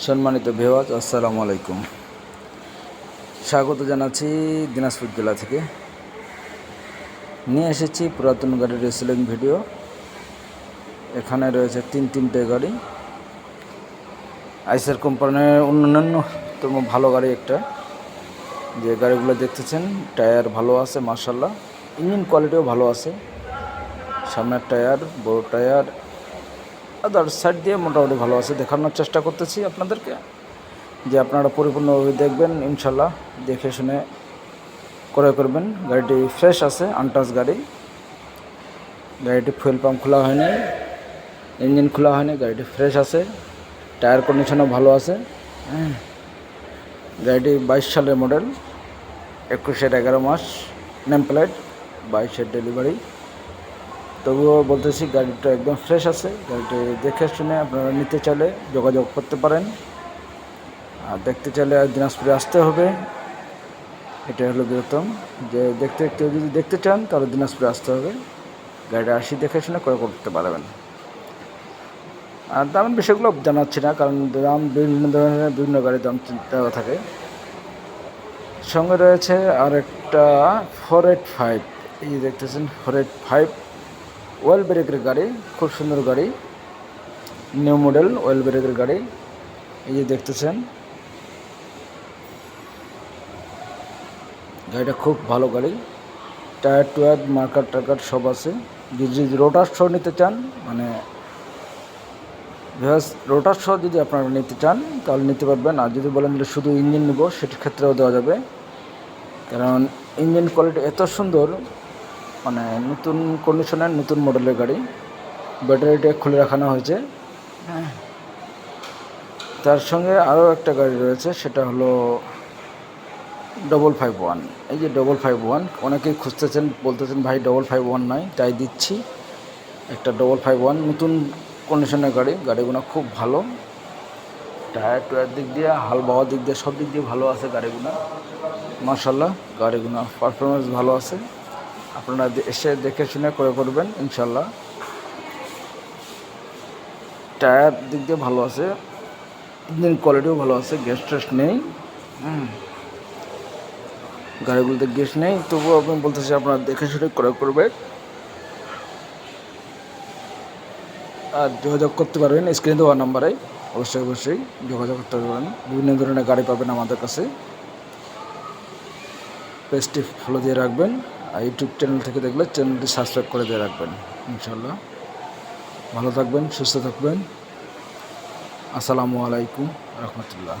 সম্মানিত ভেওয়াজ আসসালামু আলাইকুম। স্বাগত জানাচ্ছি দিনাজপুর জেলা থেকে। নিয়ে এসেছি পুরাতন গাড়ির রেসলিং ভিডিও। এখানে রয়েছে তিন তিনটে গাড়ি। আইসার কোম্পানির অন্যান্যতম ভালো গাড়ি একটা। যে গাড়িগুলো দেখতেছেন, টায়ার ভালো আছে মার্শাল্লাহ ইঞ্জিন কোয়ালিটিও ভালো আছে। সামনের টায়ার, বড় টায়ার আদার সাইড দিয়ে মোটামুটি ভালো আছে। দেখানোর চেষ্টা করতেছি আপনাদেরকে, যে আপনারা পরিপূর্ণভাবে দেখবেন ইনশাল্লাহ দেখে শুনে ক্রয় করবেন। গাড়িটি ফ্রেশ আছে আনটাচ গাড়ি। গাড়িটি ফুয়েল পাম্প খোলা হয়নি ইঞ্জিন খোলা হয়নি, গাড়িটি ফ্রেশ আছে টায়ার কন্ডিশনও ভালো আছে। হ্যাঁ গাড়িটি বাইশ সালের মডেল একুশের এগারো মাস নেম প্লেট বাইশের ডেলিভারি তবুও বলতেছি, গাড়িটা একদম ফ্রেশ আছে। গাড়িটি দেখে শুনে আপনারা নিতে চাইলে যোগাযোগ করতে পারেন। আর দেখতে চাইলে দিনাজপুরে আসতে হবে। এটা হলো বৃহত্তম। যে দেখতে, কেউ যদি দেখতে চান, তাহলে দিনাজপুরে আসতে হবে। গাড়িটা আসি দেখে শুনে ক্রয় করতে পারবেন। আর দামের বিষয়গুলো জানাচ্ছি না, কারণ দাম বিভিন্ন ধরনের, বিভিন্ন গাড়ির দাম দেওয়া থাকে। সঙ্গে রয়েছে আর একটা ফোর এইট ফাইভ এই দেখতেছেন ফোর এইট ফাইভ ওয়েল ব্রেকের গাড়ি, খুব সুন্দর গাড়ি। নিউ মডেল, ওয়েল ব্রেকের গাড়ি। এই যে দেখতেছেন। গাড়িটা খুব ভালো গাড়ি। টায়ার, টুয়ার, মার্কার টার্কার সব আছে। যদি রোটার শো নিতে চান মানে রোটার শো যদি আপনারা নিতে চান, তাহলে নিতে পারবেন। আর যদি বলেন যে শুধু ইঞ্জিন নেব, সেটির ক্ষেত্রেও দেওয়া যাবে। কারণ ইঞ্জিন কোয়ালিটি এত সুন্দর মানে নতুন কন্ডিশনের নতুন মডেলের গাড়ি। ব্যাটারিটা খুলে রাখানো হয়েছে। হ্যাঁ। তার সঙ্গে আরও একটা গাড়ি রয়েছে সেটা হলো ডবল ফাইভ ওয়ান এই যে ডবল ফাইভ ওয়ান অনেকেই খুঁজতেছেন বলতেছেন ভাই ডবল ফাইভ ওয়ান নাই তাই দিচ্ছি। একটা ডবল ফাইভ ওয়ান নতুন কন্ডিশনের গাড়ি গাড়িগুলো খুব ভালো। টায়ার টুয়ার দিক দিয়ে হাল বাওয়ার দিক দিয়ে সব দিক দিয়ে ভালো আছে গাড়িগুলো। মার্শাল্লাহ গাড়িগুলো পারফরমেন্স ভালো আছে। আপনারা এসে দেখে শুনে করে করবেন, ইনশাল্লাহ। টায়ার দিক দিয়ে ভালো আছে, ইঞ্জিন কোয়ালিটিও ভালো আছে, গ্যাস ট্যাস নেই। গাড়িগুলোতে গ্যাস নেই, তবুও আপনি বলতেছি আপনারা দেখে শুনে ক্রয় করবেন। আর যোগাযোগ করতে পারবেন, স্ক্রিনে দেওয়া নাম্বারে। অবশ্যই অবশ্যই যোগাযোগ করতে পারবেন। বিভিন্ন ধরনের গাড়ি পাবেন আমাদের কাছে। পেজটি ফলো দিয়ে রাখবেন। ইউটিউব চ্যানেল থেকে দেখলে চ্যানেলটি সাবস্ক্রাইব করে দিয়ে রাখবেন ইনশাল্লাহ ভালো থাকবেন, সুস্থ থাকবেন। আসসালামু আলাইকুম, রহমতুল্লাহ।